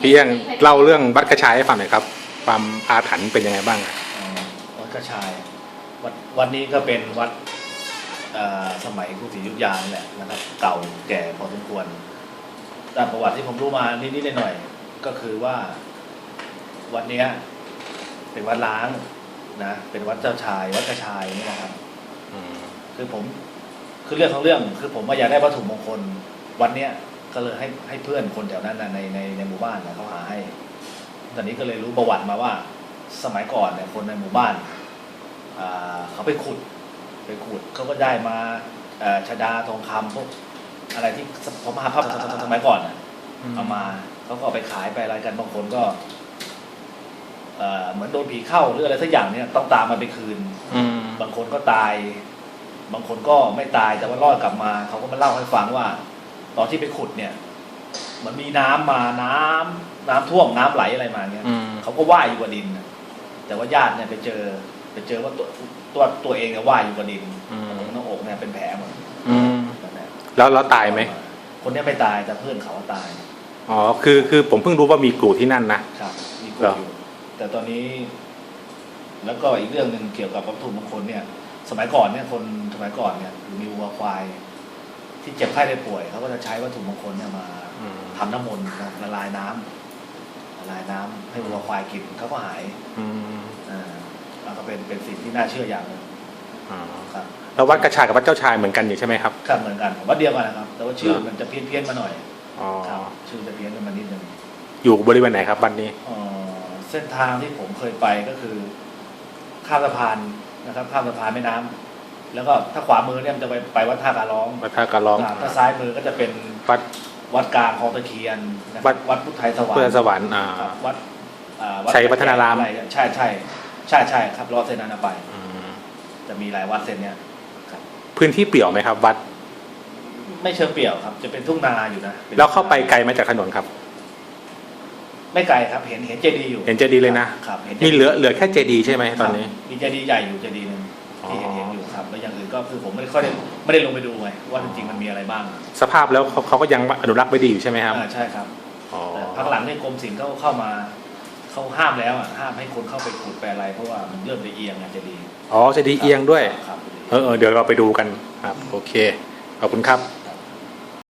พี่เอี้ยงเล่าเรื่องวัดกระชายให้ฟังหน่อยครับ ความอาถรรพ์เป็นยังไงบ้างอะอ่าวัดกระชายวัดวัดนี้ก็เป็นวัดอ่าสมัยกรุงศรีอยุธยานี่แหละนะครับ เก่าแก่พอสมควรแต่ประวัติที่ผมรู้มานิดๆหน่อยๆก็คือว่า วัดเนี้ยเป็นวัดล้างนะเป็นวัดเจ้าชาย วัดกระชายนี่นะครับ อืมคือผมคือเรื่องของเรื่องคือผมว่าอยากได้วัตถุมงคลวันเนี้ย ก็เลยให้ให้เพื่อนคนแถวนั้นนะในในในหมู่บ้านนะเขาหาให้ ตอนนี้ก็เลยรู้ประวัติมาว่า สมัยก่อนเนี่ยคนในหมู่บ้านอ่าเขาไปขุด ไปขุดเขาก็ได้มาเอ่อชดาทองคำพวกอะไรที่ผมหาภาพสมัยก่อนน่ะเอามาเขาก็เอาไปขายไปอะไรกันบางคนก็เอ่อเหมือนโดนผีเข้าหรืออะไรสักอย่างเนี่ยต้องตามมาไปคืนอืมบางคนก็ตาย บางคนก็ไม่ตายแต่ว่ารอดกลับมาเขาก็มาเล่าให้ฟังว่า ตอนที่ไปขุดเนี่ยเหมันมีน้ำมาน้ำน้ำท่วมน้ำไหลอะไรมาเนี่ยอืมเขาก็ว่ายอยู่กับดินน่ะแต่ว่าญาติเนี่ยไปเจอ ไปเจอว่าตัวตัวตัวเองเนี่ยว่ายอยู่กับดินอืมหน้าอกเนี่ยเป็นแผลหมดอืมนั่นแหละแล้วเราตายไหมคนเนี้ยไม่ตายแต่เพื่อนเขาตายอ๋อคือคือผมเพิ่งรู้ว่ามีกรูที่นั่นนะครับมีกเหรลัวออยู่แต่ตอนนี้ แล้วก็อีกเรื่องหนึ่งเกี่ยวกับวัตถุมงคลเนี่ย สมัยก่อนเนี่ยคนสมัยก่อนเนี่ยมีวัวควาย ที่เจ็บไข้ได้ป่วยเขาก็จะใช้วัตถุมงคลเนี่ยมาอืมทำน้ำมนต์นะละลายน้ำละลายน้ำให้วัวควายกินเขาก็หายอืมอ่าแล้วก็เป็นเป็นสิ่งที่น่าเชื่ออย่างหนึ่งอ๋อครับ แล้ววัดกระชายกับวัดเจ้าชายเหมือนกันอยู่ใช่ไหมครับครับเหมือนกันวัดเดียวกันนะครับ แต่ว่าชื่อเหรอมันจะเพี้ยนเพี้ยนๆมาหน่อยอ๋อครับชื่อจะเพี้ยนกันมานิดนึงอยู่บริเวณไหนครับวัดนี้เอ่อเส้นทางที่ผมเคยไปก็คือ ข้ามสะพานนะครับ ข้ามสะพานแม่น้ำ แล้วก็ถ้าขวามือเนี่ยมันจะไปไปวัดท่าการร้องวัดท่ากระร้องอ่าถ้าซ้ายมือก็จะเป็นวัด วัดกลางคลองตะเคียนนะควัรัดบวัดพุทธไทยสวรรเพื่อค์สวรรค์อ่า ครับวัดอ่าวัดชัยพัฒนาราม อะไรใช่ใช่ใช่ใช่ครับรอดเส้นนั้นนะไป อืมจะมีหลายวัดเส้นเนี้ยพื้นที่เปี่ยวไหมครับ วัด ไม่เชิงเปี่ยวครับ จะเป็นทุ่งนาอยู่นะป็นแล้วเข้าไปไกลไหมาจากถนนครับ ไม่ไกลครับ เห็นเห็นเจดีย์อยู่เห็นเจดีย์เลยนะ ครับเห็นมีเหลือเหลือแค่เจดีย์ใช่ไหมตอนนี้ ครับมีเจดีย์ใหญ่อยู่เจดีย์หนึง แล้วอย่างอื่นก็คือผมไม่ได้ค่อยได้ไม่ได้ลงไปดูไงว่าจริงๆมันมีอะไรบ้างสภาพแล้วเขาเขาก็ยังอนุรักษ์ไว้ดีอยู่ใช่ไหมครับอ่าใช่ครับอ๋อแต่พักหลังเนี่ยกรมศิลป์เขาเข้ามาเขาห้ามแล้วอะห้ามให้คนเข้าไปขุดไปอะไรเพราะว่ามันเริ่มจะเอียงอาจจะดีย์อ๋อเจดีย์เอียงด้วย ครับ เออเออเดี๋ยวเราไปดูกันครับ โอเค ขอบคุณครับ